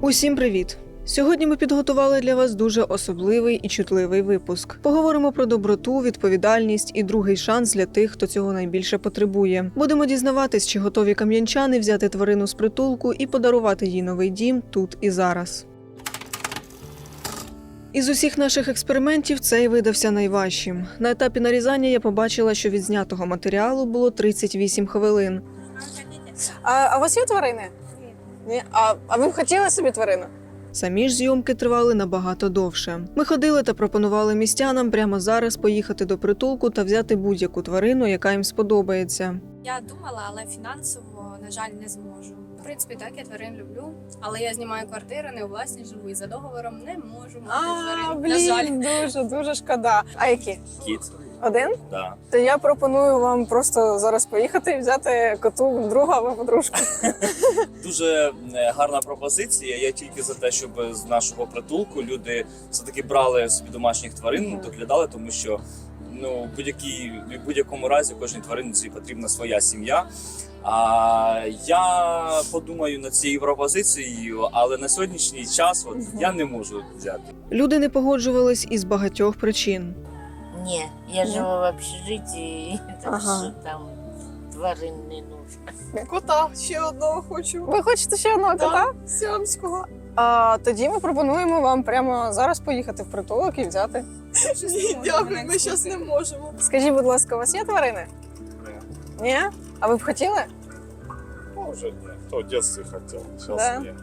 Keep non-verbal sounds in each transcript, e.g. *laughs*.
Усім привіт! Сьогодні ми підготували для вас дуже особливий і чутливий випуск. Поговоримо про доброту, відповідальність і другий шанс для тих, хто цього найбільше потребує. Будемо дізнаватись, чи готові кам'янчани взяти тварину з притулку і подарувати їй новий дім тут і зараз. Із усіх наших експериментів цей видався найважчим. На етапі нарізання я побачила, що від знятого матеріалу було 38 хвилин. А, а у вас є тварини? Ні. А, а ви б хотіли собі тварину? Самі ж зйомки тривали набагато довше. Ми ходили та пропонували містянам прямо зараз поїхати до притулку та взяти будь-яку тварину, яка їм сподобається. Я думала, але фінансово, на жаль, не зможу. В принципі, так, я тварин люблю, але я знімаю квартиру, не у власній живу і за договором не можу мати тварин. На жаль. блін, дуже, дуже шкода. А які? Кіт, Один? да. То я пропоную вам просто зараз поїхати і взяти коту друга або подружку. *laughs* Дуже е, гарна пропозиція. Я тільки за те, щоб з нашого притулку люди все таки брали собі домашніх тварин, доглядали, тому що ну будь-якій будь-якому разі кожній тваринці потрібна своя сім'я. А я подумаю над цією пропозицією, але на сьогоднішній час от я не можу взяти. Люди не погоджувались із багатьох причин. Не, я Ні? живу в общежитии, *laughs* так Ага. що там тварин не нужно. Кота ще одного хочу. Ви хочете ще одного Да. кота? Сіамського. А тоді ми пропонуємо вам прямо зараз поїхати в притулок і взяти. Ні, дякую, ми зараз не можемо. Скажіть, будь ласка, у вас є тварини? Ні? А ви б хотіли? Уже нет. То в детстве хотел. Сейчас Да? нет.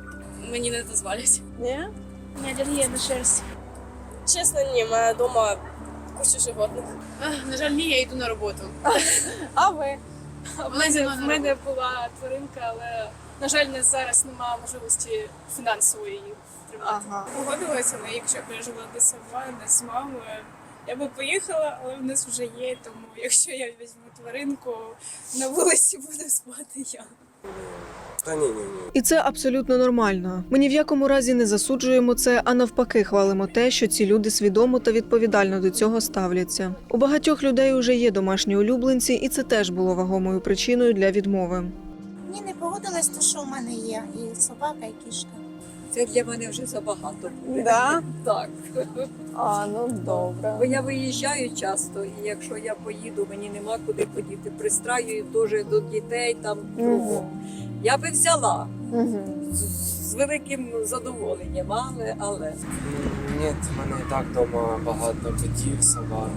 Мені не дозволять. Ні? Ні, алергія на шерсть. Чесно, ні, в мене вдома куча животних. На жаль, ні, я йду на роботу. А ви? В мене, в мене була тваринка, але, на жаль, не зараз немає можливості фінансової її тримати. Ага. Погодилася, але якщо б я жила не сама, не з мамою, я би поїхала, але в нас вже є, тому якщо я візьму тваринку, на вулиці *laughs* буду спати я. Та ні, ні, ні. І це абсолютно нормально. Ми ні в якому разі не засуджуємо це, а навпаки, хвалимо те, що ці люди свідомо та відповідально до цього ставляться. У багатьох людей уже є домашні улюбленці, і це теж було вагомою причиною для відмови. Мені не погодилось то що в мене є і собака, і кішка. Це для мене вже забагато буде. Да? Так. А, ну добре. Бо я виїжджаю часто, і якщо я поїду, мені нема куди подіти. Пристраюю теж до дітей там кругом. Я би взяла Угу. з, з великим задоволенням, але, але. Ні, в мене і так вдома багато котів, собак.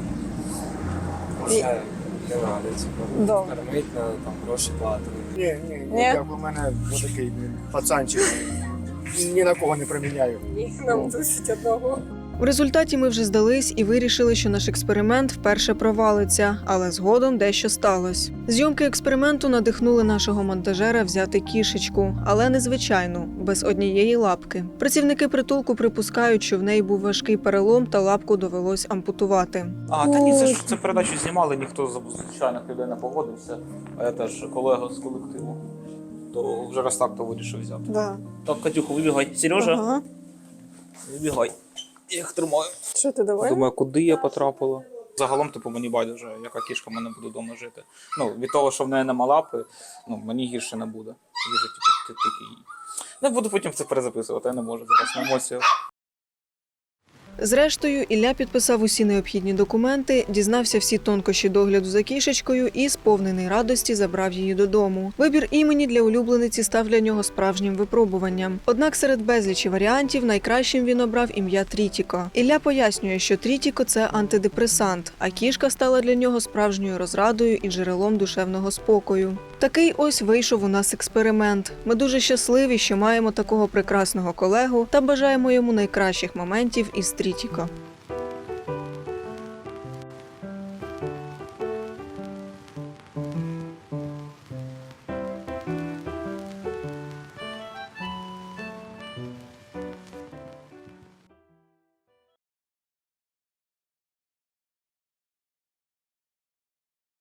Ще не треба, типу, кормити, треба, там гроші платити. Ні, ні, ні, у мене такий пацанчик. Ні на кого не приміняю. Ні, нам досить одного. В результаті ми вже здались і вирішили, що наш експеримент вперше провалиться, але згодом дещо сталося. Зйомки експерименту надихнули нашого монтажера взяти кішечку, але не звичайну, без однієї лапки. Працівники притулку припускають, що в неї був важкий перелом та лапку довелось ампутувати. А, та ні, це ж це передачу знімали, ніхто з звичайних людей не погодився. А я теж колега з колективу. То вже раз так то вирішив взяти. Да. Так, Катюха, вибігай. Сережа, Ага. вибігай. Я їх тримаю. Що ти давай? Думаю, куди я потрапила. Загалом, типу, мені байдуже, яка кішка в мене буде вдома жити. Ну, від того, що в неї нема лапи, ну, мені гірше не буде. Типу, ти- тільки їй. Не буду потім це перезаписувати, я не можу зараз на емоціях. Зрештою, Ілля підписав усі необхідні документи, дізнався всі тонкощі догляду за кішечкою і, сповнений радості, забрав її додому. Вибір імені для улюблениці став для нього справжнім випробуванням. Однак серед безлічі варіантів найкращим він обрав ім'я Трітіко. Ілля пояснює, що Трітіко це антидепресант, а кішка стала для нього справжньою розрадою і джерелом душевного спокою. Такий ось вийшов у нас експеримент. Ми дуже щасливі, що маємо такого прекрасного колегу та бажаємо йому найкращих моментів із Трітіко.